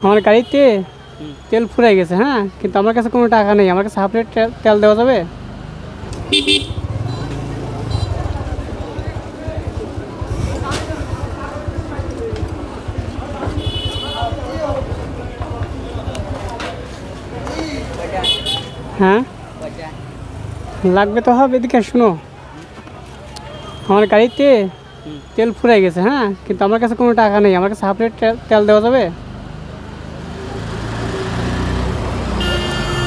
আমার গাড়িতে তেল ফুরাই গেছে হ্যাঁ? কিন্তু আমার কাছে কোনো টাকা নেই। আমার কাছে হাফ প্লেট তে- তেল দেওয়া যাবে? হ্যাঁ? লাগবে তো হবে এদিকে শুনো। আমার গাড়িতে তেল ফুরাই গেছে হ্যাঁ? কিন্তু আমার কাছে কোনো টাকা নেই। আমার কাছে হাফ প্লেট তে- তেল দেওয়া যাবে?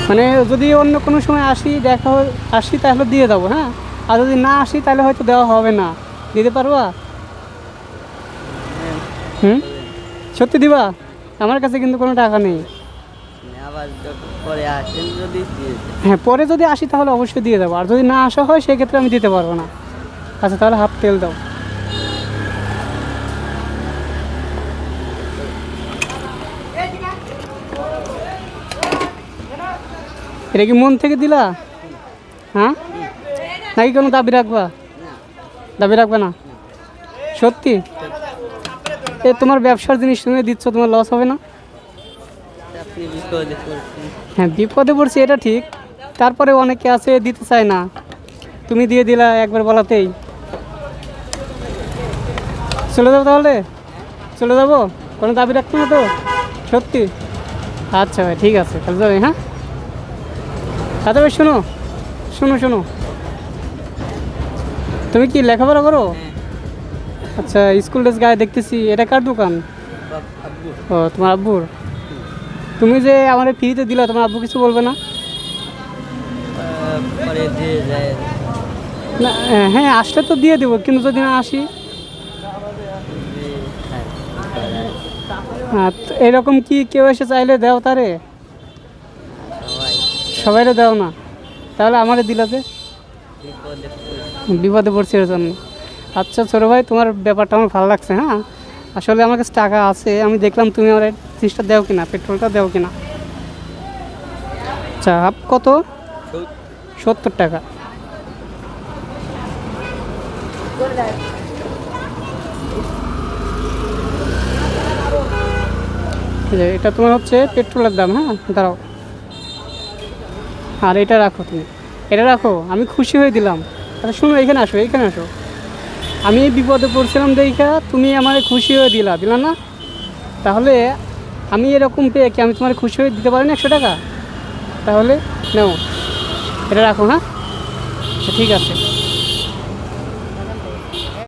মানে যদি অন্য কোনো সময় আসি দেখা আসি তাহলে দিয়ে দেবো হ্যাঁ? আর যদি না আসি তাহলে হয়তো দেওয়া হবে না। দিতে পারবা? হুম? সত্যি দিবা? আমার কাছে কিন্তু কোনো টাকা নেই। হ্যাঁ পরে যদি আসি তাহলে অবশ্যই দিয়ে দেবো আর যদি না আসা হয় সেক্ষেত্রে আমি দিতে পারব না। আচ্ছা তাহলে হাফ তেল দাও। এটা কি মন থেকে দিলা? হ্যাঁ? নাকি কোনো দাবি রাখবা? দাবি রাখবে না? সত্যি? এ, তোমার ব্যবসার জিনিস তুমি দিচ্ছ, তোমার লস হবে না? হ্যাঁ বিপদে পড়ছি, এটা ঠিক। তারপরে অনেকে আছে, দিতে চায় না। তুমি দিয়ে দিলা একবার বলাতেই। চলে যাব তাহলে? চলে যাব? কোনো দাবি রাখতো না তো? সত্যি? আচ্ছা ভাই, ঠিক আছে, তাহলে যাবে হ্যাঁ? আচ্ছা ভাই শোনো। শোনো শোনো। তুমি কি লেখাপড়া করো? আচ্ছা স্কুল ড্রেস গায়ে দেখতেছি। এটা কার দোকান? ও তোমার আব্বুর? তুমি যে আমার ফ্রিতে দিলা তোমার আব্বু কিছু বলবে না? যায় না হ্যাঁ আসলে তো দিয়ে দেবো কিন্তু যদি না আসি? হ্যাঁ, তো এরকম কি কেউ এসে চাইলে দাও তারে? সবাইরে দাও না। তাহলে আমারে দিলা যে। বিপদে পড়ছে এর জন্য। আচ্ছা ছোটো ভাই, তোমার ব্যাপারটা আমার ভালো লাগছে হ্যাঁ? আসলে আমার কাছে টাকা আছে, আমি দেখলাম তুমি আমার জিনিসটা দেও কিনা, পেট্রোলটা দেও কিনা। আচ্ছা কত? সত্তর টাকা। এটা তোমার হচ্ছে পেট্রোলের দাম হ্যাঁ? দাঁড়াও। আর এটা রাখো তুমি। এটা রাখো, আমি খুশি হয়ে দিলাম। আচ্ছা শুনো, এখানে আসো এখানে আসো। আমি বিপদে পড়ছিলাম দেখা তুমি আমার খুশি হয়ে দিলা দিলা না? তাহলে আমি এরকম পেয়ে কি আমি তোমার খুশি হয়ে দিতে পারি না একশো টাকা? তাহলে নাও, এটা রাখো হ্যাঁ? আচ্ছা ঠিক আছে।